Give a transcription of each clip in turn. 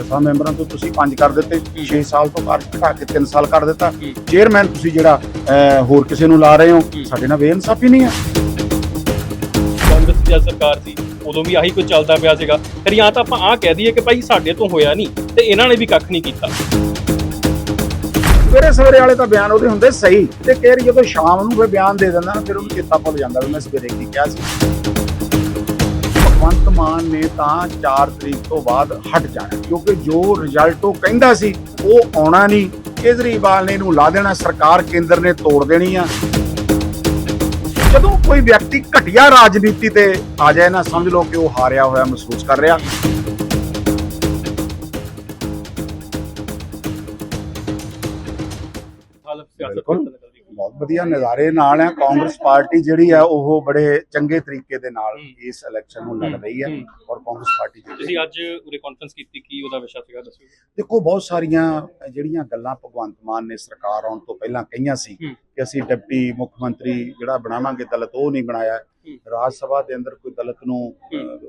ਦਸਾਂ ਮੈਂਬਰਾਂ ਤੋਂ ਤੁਸੀਂ ਪੰਜ ਕਰ ਦਿੱਤੇ 6 ਸਾਲ ਤੋਂ ਕਾਰਜ ਘਟਾ ਕੇ 3 ਸਾਲ ਕਰ ਦਿੱਤਾ। ਚੇਅਰਮੈਨ ਤੁਸੀਂ ਜਿਹੜਾ ਅਹ, ਹੋਰ ਕਿਸੇ ਨੂੰ ਲਾ ਰਹੇ ਹੋ। ਸਾਡੇ ਨਾਲ ਬੇਇਨਸਾਫੀ ਨਹੀਂ ਹੈ ਕਾਂਗਰਸ ਦੀ ਜਦ ਸਰਕਾਰ ਸੀ ਉਦੋਂ ਵੀ ਆਹੀ ਕੁਝ ਚੱਲਦਾ ਪਿਆ ਸੀਗਾ ਫਿਰ ਜਾਂ ਤਾਂ ਆਪਾਂ ਆਹ ਕਹਿ ਦਈਏ ਕਿ ਭਾਈ ਸਾਡੇ ਤੋਂ ਹੋਇਆ ਨਹੀਂ ਤੇ ਇਹਨਾਂ ਨੇ ਵੀ ਕੱਖ ਨਹੀਂ ਕੀਤਾ ਸਵੇਰੇ ਸਵੇਰੇ ਵਾਲੇ ਤਾਂ ਬਿਆਨ ਉਹਦੇ ਹੁੰਦੇ ਸਹੀ ਤੇ ਕਈ ਵਾਰੀ ਜਦੋਂ ਸ਼ਾਮ ਨੂੰ ਫਿਰ ਬਿਆਨ ਦੇ ਦਿੰਦਾ ਨਾ ਫਿਰ ਉਹਨੂੰ ਚੇਤਾ ਭੁੱਲ ਜਾਂਦਾ ਵੀ ਮੈਂ ਸਵੇਰੇ ਕੀ ਕਿਹਾ ਸੀ ਭਗਵੰਤ ਮਾਨ ਨੇ ਤਾਂ 4 ਤਰੀਕ ਤੋਂ ਬਾਅਦ ਹਟ ਜਾਣਾ। ਕਿਉਂਕਿ ਜੋ ਰਿਜ਼ਲਟ ਉਹ ਕਹਿੰਦਾ ਸੀ, ਉਹ ਆਉਣਾ ਨਹੀਂ। ਕੇਜਰੀਵਾਲ ਨੇ ਇਹਨੂੰ ਲਾ ਦੇਣਾ, ਸਰਕਾਰ ਕੇਂਦਰ ਨੇ ਤੋੜ ਦੇਣੀ ਆ। ਜਦੋਂ ਕੋਈ ਵਿਅਕਤੀ ਘਟੀਆ ਰਾਜਨੀਤੀ ਤੇ ਆ ਜਾਏ ਨਾ, ਸਮਝ ਲਓ ਕਿ ਉਹ ਹਾਰਿਆ ਹੋਇਆ ਮਹਿਸੂਸ ਕਰ ਰਿਹਾ। ਵਧੀਆ ਨਜ਼ਾਰੇ ਨਾਲ ਹੈ ਕਾਂਗਰਸ ਪਾਰਟੀ ਜਿਹੜੀ ਹੈ ਉਹ ਬੜੇ ਚੰਗੇ ਤਰੀਕੇ ਦੇ ਨਾਲ। ਇਸ ਇਲੈਕਸ਼ਨ ਨੂੰ ਲੜ ਰਹੀ ਹੈ। ਔਰ ਕਾਂਗਰਸ ਪਾਰਟੀ ਜਿੱਤ ਤੁਸੀਂ ਅੱਜ ਉਰੇ ਕਾਨਫਰੰਸ ਕੀਤੀ ਕੀ ਉਹਦਾ ਵਿਸ਼ਾ ਸੀਗਾ ਦੱਸੋ ਦੇਖੋ ਬਹੁਤ ਸਾਰੀਆਂ ਜਿਹੜੀਆਂ ਗੱਲਾਂ ਭਗਵੰਤ ਮਾਨ ਨੇ ਸਰਕਾਰ ਆਉਣ ਤੋਂ ਪਹਿਲਾਂ ਕਹੀਆਂ ਸੀ। ਕਿ ਅਸੀਂ ਡਿਪਟੀ ਮੁੱਖ ਮੰਤਰੀ ਜਿਹੜਾ ਬਣਾਵਾਂਗੇ ਦਲਿਤ ਉਹ ਨਹੀਂ ਬਣਾਇਆ। ਰਾਜ ਸਭਾ ਦੇ ਅੰਦਰ ਕੋਈ ਦਲਿਤ ਨੂੰ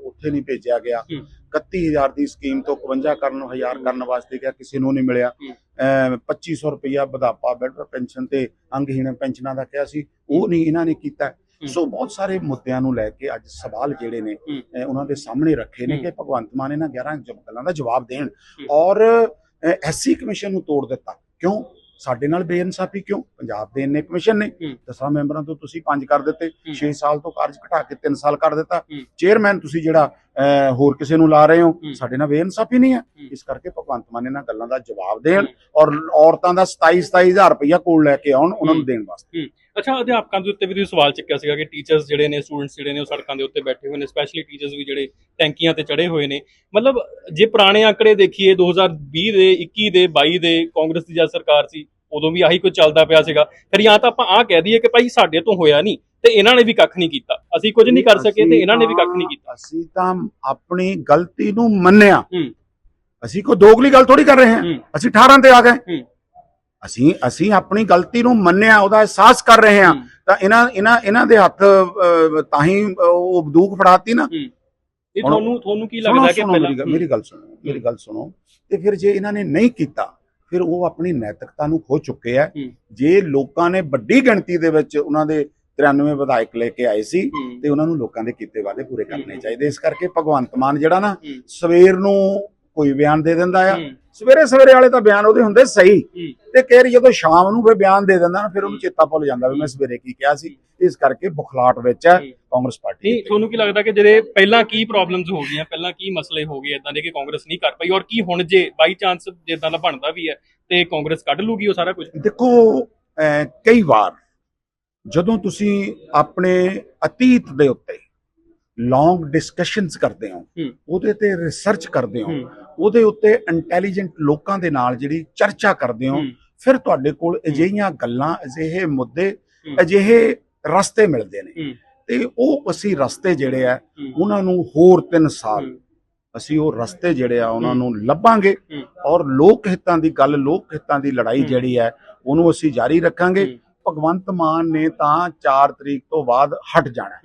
ਉੱਥੇ ਨਹੀਂ ਭੇਜਿਆ ਗਿਆ ਹੂੰ। 31000 ਦੀ ਸਕੀਮ ਤੋਂ 51 ਕਰਨ ਹਜ਼ਾਰ ਕਰਨ ਵਾਸਤੇ ਗਿਆ ਕਿਸੇ ਨੂੰ ਨਹੀਂ ਮਿਲਿਆ 2500 ਰੁਪਇਆ ਵਧਾਪਾ ਬੈਟਰ ਪੈਨਸ਼ਨ ਤੇ ਅੰਗਹੀਣ ਪੈਨਸ਼ਨਾਂ ਦਾ ਕਿਹਾ ਸੀ ਉਹ ਨਹੀਂ ਇਹਨਾਂ ਨੇ ਕੀਤਾ। ਸੋ ਬਹੁਤ ਸਾਰੇ ਮੁੱਦਿਆਂ ਨੂੰ ਲੈ ਕੇ ਅੱਜ ਸਵਾਲ ਜਿਹੜੇ ਨੇ ਉਹਨਾਂ ਦੇ ਸਾਹਮਣੇ ਰੱਖੇ ਨੇ। ਕਿ ਭਗਵੰਤ ਮਾਨ ਇਹਨਾਂ 11 ਜ- ਗੱਲਾਂ ਦਾ ਜਵਾਬ ਦੇਣ। ਔਰ ਐਸਸੀ ਕਮਿਸ਼ਨ ਨੂੰ ਤੋੜ ਦਿੱਤਾ ਕਿਉਂ ਸਾਡੇ ਨਾਲ ਬੇਇਨਸਾਫੀ ਕਿਉਂ ਪੰਜਾਬ ਦੇ ਇੰਨੇ ਕਮਿਸ਼ਨ ਨੇ। ਦਸਾਂ ਮੈਂਬਰਾਂ ਤੋਂ ਤੁਸੀਂ ਪੰਜ ਕਰ ਦਿੱਤੇ ਹੂੰ। 6 ਸਾਲ ਤੋਂ ਕਾਰਜ ਘਟਾ ਕੇ 3 ਸਾਲ ਕਰ ਦਿੱਤਾ। ਚੇਅਰਮੈਨ ਤੁਸੀਂ ਜਿਹੜਾ ਹੋਰ ਕਿਸੇ ਨੂੰ ਲਾ ਰਹੇ ਹੋ। ਸਾਡੇ ਨਾਲ ਬੇਇਨਸਾਫੀ ਨਹੀਂ ਹੈ। ਇਸ ਕਰਕੇ ਭਗਵੰਤ ਮਾਨ ਇਹਨਾਂ ਗੱਲਾਂ ਦਾ ਜਵਾਬ ਦੇਣ ਔਰ ਔਰਤਾਂ ਦਾ 27 27000 ਰੁਪਇਆ ਕੋਲ ਲੈ ਕੇ ਆਉਣ ਉਹਨਾਂ ਨੂੰ। ਦੇਣ ਵਾਸਤੇ ਅੱਛਾ ਅਧਿਆਪਕਾਂ ਦੇ ਉੱਤੇ ਵੀ ਤੁਸੀਂ ਸਵਾਲ ਚੱਕਿਆ ਸੀਗਾ ਕਿ ਟੀਚਰਸ ਜਿਹੜੇ ਨੇ ਸਟੂਡੈਂਟਸ ਜਿਹੜੇ ਨੇ ਉਹ ਸੜਕਾਂ ਦੇ ਉੱਤੇ ਬੈਠੇ ਹੋਏ ਨੇ ਸਪੈਸ਼ਲੀ ਟੀਚਰਸ ਵੀ ਜਿਹੜੇ ਟੈਂਕੀਆਂ ਤੇ ਚੜੇ ਹੋਏ ਨੇ ਮਤਲਬ ਜੇ ਪੁਰਾਣੇ ਆંકੜੇ ਦੇਖੀਏ 2020 ਦੇ 21 ਦੇ 22 ਦੇ ਕਾਂਗਰਸ ਦੀ ਜਦ ਸਰਕਾਰ ਸੀ ਉਦੋਂ ਵੀ ਆਹੀ ਕੁਝ ਚੱਲਦਾ ਪਿਆ ਸੀਗਾ। ਫਿਰ ਜਾਂ ਤਾਂ ਆਪਾਂ ਆਹ ਕਹਿ ਦਈਏ ਕਿ ਭਾਈ ਸਾਡੇ ਤੋਂ ਹੋਇਆ ਨਹੀਂ ਤੇ ਇਹਨਾਂ ਨੇ ਵੀ ਕੱਖ ਨਹੀਂ ਕੀਤਾ। ਅਸੀਂ ਕੁਝ ਨਹੀਂ ਕਰ ਸਕੇ ਤੇ ਇਹਨਾਂ ਨੇ ਵੀ ਕੱਖ ਨਹੀਂ ਕੀਤਾ। ਅਸੀਂ ਤਾਂ ਆਪਣੀ ਗਲਤੀ ਨੂੰ ਮੰਨਿਆ। ਅਸੀਂ ਕੋਈ ਦੋਗਲੀ ਗੱਲ ਥੋੜੀ ਕਰ ਰਹੇ ਹਾਂ। ਅਸੀਂ 18 ਤੇ ਆ ਗਏ। ਅਸੀਂ ਅਸੀਂ ਆਪਣੀ ਗਲਤੀ ਨੂੰ ਮੰਨਿਆ ਉਹਦਾ ਅਹਿਸਾਸ ਕਰ ਰਹੇ ਹਾਂ। ਤਾਂ ਇਹਨਾਂ ਇਹਨਾਂ ਇਹਨਾਂ ਦੇ ਹੱਥ ਤਾਂ ਹੀ ਉਹ ਬੰਦੂਕ ਫੜਾਤੀ ਨਾ। ਇਹ ਤੁਹਾਨੂੰ ਤੁਹਾਨੂੰ ਕੀ ਲੱਗਦਾ ਕਿ ਮੇਰੀ ਗੱਲ ਸੁਣੋ ਮੇਰੀ ਗੱਲ ਸੁਣੋ। ਤੇ ਫਿਰ ਜੇ ਇਹਨਾਂ ਨੇ ਨਹੀਂ ਕੀਤਾ ਫਿਰ ਉਹ ਆਪਣੀ ਨੈਤਿਕਤਾ ਨੂੰ ਖੋ ਚੁੱਕੇ ਆ ਹੂੰ। ਜੇ ਲੋਕਾਂ ਨੇ ਵੱਡੀ ਗਿਣਤੀ ਦੇ ਵਿੱਚ ਉਹਨਾਂ ਦੇ 93 ਵਿਧਾਇਕ ਲੈ ਕੇ ਆਏ ਸੀ। ਤੇ ਉਹਨਾਂ ਨੂੰ ਲੋਕਾਂ ਦੇ ਕੀਤੇ ਵਾਅਦੇ ਪੂਰੇ ਕਰਨੇ। ਚਾਹੀਦੇ ਇਸ ਕਰਕੇ ਭਗਵੰਤ ਮਾਨ ਜਿਹੜਾ ਨਾ। ਸਵੇਰ ਨੂੰ ਕੋਈ ਬਿਆਨ ਦੇ ਦਿੰਦਾ ਆ। ਸਵੇਰੇ ਸਵੇਰੇ ਵਾਲੇ ਤਾਂ ਬਿਆਨ ਉਹਦੇ ਹੁੰਦੇ ਸਹੀ। ਤੇ ਕਈ ਵਾਰੀ ਜਦੋਂ ਸ਼ਾਮ ਨੂੰ ਫਿਰ ਬਿਆਨ ਦੇ ਦਿੰਦਾ ਨਾ ਫਿਰ ਉਹਨੂੰ ਚੇਤਾ ਭੁੱਲ ਜਾਂਦਾ ਵੀ ਮੈਂ ਸਵੇਰੇ ਕੀ ਕਿਹਾ ਸੀ ਇਸ ਕਰਕੇ ਬੁਖਲਾਟ ਵਿੱਚ ਹੈ। ਕਾਂਗਰਸ ਪਾਰਟੀ ਨਹੀਂ ਤੁਹਾਨੂੰ ਕੀ ਲੱਗਦਾ ਕਿ ਜਿਹੜੇ ਪਹਿਲਾਂ ਕੀ ਪ੍ਰੋਬਲਮਸ ਹੋ ਗਈਆਂ ਪਹਿਲਾਂ ਕੀ ਮਸਲੇ ਹੋ ਗਏ ਇਦਾਂ ਦੇ ਕਿ ਕਾਂਗਰਸ ਨਹੀਂ ਕਰ ਪਾਈ ਔਰ ਕੀ ਹੁਣ ਜੇ ਬਾਈ ਚਾਂਸ ਜਿੱਦਾਂ ਦਾ ਬਣਦਾ ਵੀ ਹੈ ਤੇ ਕਾਂਗਰਸ ਕੱਢ ਲੂਗੀ ਉਹ ਸਾਰਾ ਕੁਝ ਦੇਖੋ ਕਈ ਵਾਰ ਜਦੋਂ ਤੁਸੀਂ ਆਪਣੇ ਅਤੀਤ ਦੇ ਉੱਤੇ ਲੌਂਗ ਡਿਸਕਸ਼ਨਸ ਕਰਦੇ ਹੋ। ਉਹਦੇ ਤੇ ਰਿਸਰਚ ਕਰਦੇ ਹੂੰ। ਉਹਦੇ ਉੱਤੇ ਇੰਟੈਲੀਜੈਂਟ ਲੋਕਾਂ ਦੇ ਨਾਲ ਜਿਹੜੀ ਚਰਚਾ ਕਰਦੇ ਹੋ। ਫਿਰ ਤੁਹਾਡੇ ਕੋਲ ਅਜਿਹੀਆਂ ਗੱਲਾਂ ਅਜਿਹੇ ਮੁੱਦੇ। ਅਜਿਹੇ ਰਸਤੇ ਮਿਲਦੇ ਨੇ। ਤੇ ਉਹ ਅਸੀਂ ਰਸਤੇ ਜਿਹੜੇ ਆ। ਉਹਨਾਂ ਨੂੰ ਹੋਰ 3 ਸਾਲ। ਅਸੀਂ ਉਹ ਰਸਤੇ ਜਿਹੜੇ ਆ ਉਹਨਾਂ। ਨੂੰ ਲੱਭਾਂਗੇ। ਔਰ ਲੋਕ ਹਿੱਤਾਂ ਦੀ ਗੱਲ ਲੋਕ ਹਿੱਤਾਂ ਦੀ ਲੜਾਈ। ਜਿਹੜੀ ਹੈ ਉਹਨੂੰ ਅਸੀਂ ਜਾਰੀ ਰੱਖਾਂਗੇ। ਭਗਵੰਤ ਮਾਨ ਨੇ ਤਾਂ 4 ਤਰੀਕ ਤੋਂ ਬਾਅਦ ਹਟ ਜਾਣਾ।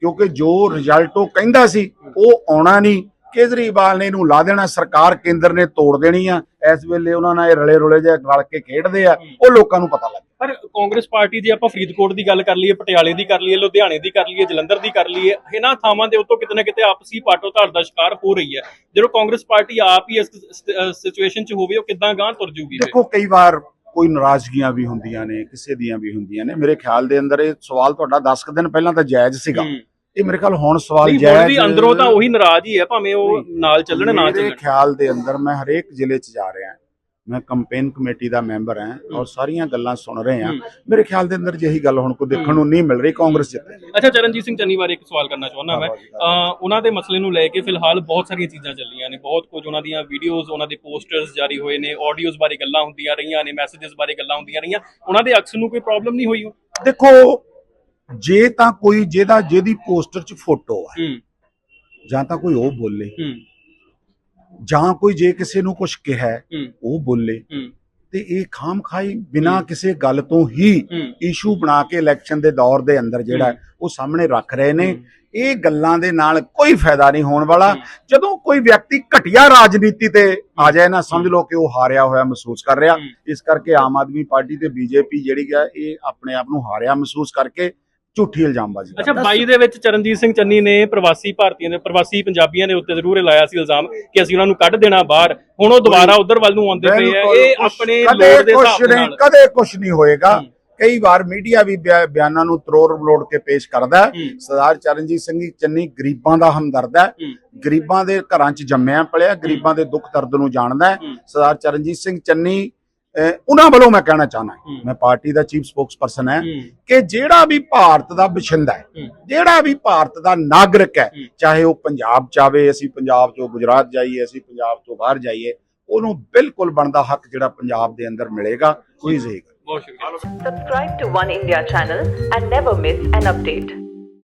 ਕਿਉਂਕਿ ਜੋ ਰਿਜ਼ਲਟ ਉਹ ਕਹਿੰਦਾ ਸੀ ਉਹ ਆਉਣਾ ਨਹੀਂ ਕੇਜਰੀਵਾਲ ਨੇ ਇਹਨੂੰ ਲਾ ਦੇਣਾ ਸਰਕਾਰ ਕੇਂਦਰ ਨੇ ਤੋੜ ਦੇਣੀ ਆ। ਇਸ ਵੇਲੇ ਉਹਨਾਂ ਨਾਲ ਇਹ ਰਲੇ ਰੁਲੇ ਜਿਹੇ ਰਲ ਕੇ ਖੇਡਦੇ ਆ ਉਹ ਲੋਕਾਂ ਨੂੰ ਪਤਾ ਲੱਗ ਪਰ ਕਾਂਗਰਸ ਪਾਰਟੀ ਜੇ ਆਪਾਂ ਫਰੀਦਕੋਟ ਦੀ ਗੱਲ ਕਰ ਲਈਏ ਪਟਿਆਲੇ ਦੀ ਕਰ ਲਈਏ ਲੁਧਿਆਣੇ ਦੀ ਕਰ ਲਈਏ ਜਲੰਧਰ ਦੀ ਕਰ ਲਈਏ ਇਹਨਾਂ ਥਾਵਾਂ ਦੇ ਉੱਤੋਂ ਕਿਤੇ ਨਾ ਕਿਤੇ ਆਪਸੀ ਪਾਟੋ ਧੜ ਦਾ ਸ਼ਿਕਾਰ ਹੋ ਰਹੀ ਹੈ। ਜਦੋਂ ਕਾਂਗਰਸ ਪਾਰਟੀ ਆਪ ਹੀ ਇਸ ਸਿਚੁਏਸ਼ਨ 'ਚ ਹੋਵੇ ਉਹ ਕਿੱਦਾਂ ਗਾਂ ਤੁਰ ਜੂਗੀ? ਦੇਖੋ ਕਈ ਵਾਰ ਕੋਈ ਨਾਰਾਜ਼ਗੀਆਂ ਵੀ ਹੁੰਦੀਆਂ ਨੇ ਕਿਸੇ ਦੀਆਂ ਵੀ ਹੁੰਦੀਆਂ ਨੇ। ਮੇਰੇ ਖਿਆਲ ਦੇ ਅੰਦਰ ਇਹ ਸਵਾਲ ਤੁਹਾਡਾ 10 ਕੁ ਦਿਨ ਪਹਿਲਾਂ ਤਾਂ ਜਾਇਜ਼ ਸੀਗਾ। ਇਹ ਮੇਰੇ ਖਿਆਲ ਹੁਣ ਸਵਾਲ ਜਾਇਜ਼ ਵੀ ਅੰਦਰੋਂ ਤਾਂ ਉਹੀ ਨਾਰਾਜ਼ ਹੀ ਹੈ ਭਾਵੇਂ ਉਹ ਨਾਲ ਚੱਲਣ ਨਾ ਮੇਰੇ ਚੱਲਣ। ਖਿਆਲ ਦੇ ਅੰਦਰ ਮੈਂ ਹਰੇਕ ਜ਼ਿਲ੍ਹੇ 'ਚ ਜਾ ਰਿਹਾ ਮੈਂ ਕੰਪੇਨ ਕਮੇਟੀ ਦਾ ਮੈਂਬਰ ਹਾਂ ਔਰ ਸਾਰੀਆਂ ਗੱਲਾਂ ਸੁਣ ਰਹੇ ਹਾਂ। ਮੇਰੇ ਖਿਆਲ ਦੇ ਅੰਦਰ ਜਿਹੀ ਗੱਲ ਹੁਣ ਕੋਈ ਦੇਖਣ ਨੂੰ ਨਹੀਂ ਮਿਲ ਰਹੀ ਕਾਂਗਰਸ ਜਿੱਤੇ ਅੱਛਾ ਚਰਨਜੀਤ ਸਿੰਘ ਚੰਨੀ ਬਾਰੇ ਇੱਕ ਸਵਾਲ ਕਰਨਾ ਚਾਹੁੰਦਾ ਮੈਂ। ਉਹਨਾਂ ਦੇ ਮਸਲੇ ਨੂੰ ਲੈ ਕੇ ਫਿਲਹਾਲ ਬਹੁਤ ਸਾਰੀਆਂ ਚੀਜ਼ਾਂ ਚੱਲੀਆਂ ਨੇ ਬਹੁਤ ਕੁਝ ਉਹਨਾਂ ਦੀਆਂ ਵੀਡੀਓਜ਼ ਉਹਨਾਂ ਦੇ ਪੋਸਟਰਸ ਜਾਰੀ ਹੋਏ ਨੇ ਆਡੀਓਜ਼ ਬਾਰੇ ਗੱਲਾਂ ਹੁੰਦੀਆਂ ਰਹੀਆਂ ਨੇ ਮੈਸੇजेस ਬਾਰੇ ਗੱਲਾਂ ਹੁੰਦੀਆਂ ਰਹੀਆਂ। ਉਹਨਾਂ ਦੇ ਅਕਸ ਨੂੰ ਕੋਈ ਪ੍ਰੋਬਲਮ ਨਹੀਂ ਹੋਈ? ਦੇਖੋ ਜੇ ਤਾਂ ਕੋਈ ਜਿਹਦਾ ਜਿਹਦੀ ਪੋਸਟਰ 'ਚ ਫੋਟੋ ਆ ਹੂੰ। ਜਾਂ ਤਾਂ ਕੋਈ ਉਹ ਬੋਲੇ। ਹੂੰ। ਜਾਂ ਕੋਈ ਜੇ ਕਿਸੇ ਨੂੰ ਕੁਝ ਕਿਹਾ ਹੈ, ਹੂੰ ਉਹ ਬੋਲੇ। ਹੂੰ। ਤੇ ਇਹ ਖਾਮ ਖਾਈ ਬਿਨਾਂ ਕਿਸੇ ਗੱਲ ਤੋਂ ਹੀ ਹੂੰ। ਇਸ਼ੂ ਬਣਾ ਕੇ ਇਲੈਕਸ਼ਨ ਦੇ ਦੌਰ ਦੇ ਅੰਦਰ ਜਿਹੜਾ ਹੈ, ਉਹ ਸਾਹਮਣੇ ਰੱਖ ਰਹੇ ਨੇ। ਇਹ ਗੱਲਾਂ ਦੇ ਨਾਲ ਕੋਈ ਫਾਇਦਾ ਨਹੀਂ ਹੋਣ ਵਾਲਾ। ਹੂੰ। ਜਦੋਂ ਕੋਈ ਵਿਅਕਤੀ ਘਟੀਆ ਰਾਜਨੀਤੀ ਤੇ ਆ ਜਾਏ ਨਾ ਸਮਝ ਲਓ ਕਿ ਉਹ ਹਾਰਿਆ ਹੋਇਆ ਮਹਿਸੂਸ ਕਰ ਰਿਹਾ। ਹੂੰ। ਇਸ ਕਰਕੇ ਆਮ ਆਦਮੀ ਪਾਰਟੀ ਤੇ ਬੀਜੇਪੀ ਜਿਹੜੀ ਹੈ ਇਹ ਆਪਣੇ ਆਪ ਨੂੰ ਹਾਰਿਆ ਮਹਿਸੂਸ ਕਰਕੇ ਝੂਠੀ ਇਲਜ਼ਾਮਬਾਜ਼ੀ ਅੱਛਾ ਕਰਦਾ। 22 ਦੇ ਵਿੱਚ ਚਰਨਜੀਤ ਸਿੰਘ ਚੰਨੀ ਨੇ ਪ੍ਰਵਾਸੀ ਭਾਰਤੀਆਂ ਦੇ ਪ੍ਰਵਾਸੀ ਪੰਜਾਬੀਆਂ ਦੇ ਉੱਤੇ ਜ਼ਰੂਰ ਲਾਇਆ ਸੀ ਇਲਜ਼ਾਮ ਕਿ ਅਸੀਂ ਉਹਨਾਂ ਨੂੰ ਕੱਢ ਦੇਣਾ ਬਾਹਰ ਹੁਣ ਉਹ ਦੁਬਾਰਾ ਉਧਰ ਵੱਲ ਨੂੰ ਆਉਂਦੇ ਪਏ ਆ ਇਹ ਆਪਣੇ ਲੋੜ ਦੇ ਹਿਸਾਬ ਨਾਲ ਕਦੇ ਕੁਝ ਨਹੀਂ ਹੋਏਗਾ। ਕਈ ਵਾਰ ਮੀਡੀਆ ਵੀ ਬਿਆ- ਬਿਆਨਾਂ ਨੂੰ ਤਰੋੜ ਮਲੋੜ ਕੇ ਪੇਸ਼ ਕਰਦਾ। ਸਰਦਾਰ ਚਰਨਜੀਤ ਸਿੰਘ ਚੰਨੀ ਗਰੀਬਾਂ ਦਾ ਹਮਦਰਦ ਹੈ। ਗਰੀਬਾਂ ਦੇ ਘਰਾਂ 'ਚ ਜੰਮਿਆ ਪਲਿਆ ਗਰੀਬਾਂ ਦੇ ਦੁੱਖ ਦਰਦ ਨੂੰ ਜਾਣਦਾ। ਸਰਦਾਰ ਚਰਨਜੀਤ ਸਿੰਘ ਚੰਨੀ ਉਹਨਾਂ ਵੱਲੋਂ ਮੈਂ ਕਹਿਣਾ ਚਾਹਨਾ ਹੂੰ। ਮੈਂ ਪਾਰਟੀ ਦਾ ਚੀਫ ਸਪੋਕਸਪਰਸਨ ਹੈ ਕਿ ਜਿਹੜਾ ਵੀ ਭਾਰਤ ਦਾ ਬਸ਼ਿੰਦਾ ਹੈ। ਜਿਹੜਾ ਵੀ ਭਾਰਤ ਦਾ ਨਾਗਰਿਕ ਹੈ। ਚਾਹੇ ਉਹ ਪੰਜਾਬ ਚ ਆਵੇ ਅਸੀਂ ਪੰਜਾਬ ਤੋਂ ਗੁਜਰਾਤ ਜਾਈਏ ਅਸੀਂ ਪੰਜਾਬ ਤੋਂ ਬਾਹਰ ਜਾਈਏ ਉਹਨੂੰ ਬਿਲਕੁਲ ਬਣਦਾ ਹੱਕ ਜਿਹੜਾ ਪੰਜਾਬ ਦੇ ਅੰਦਰ ਮਿਲੇਗਾ ਹੀ ਜ਼ਹੇਗਾ ਬਹੁਤ ਸ਼ੁਕਰੀਆ Subscribe to One India channel and never miss an update.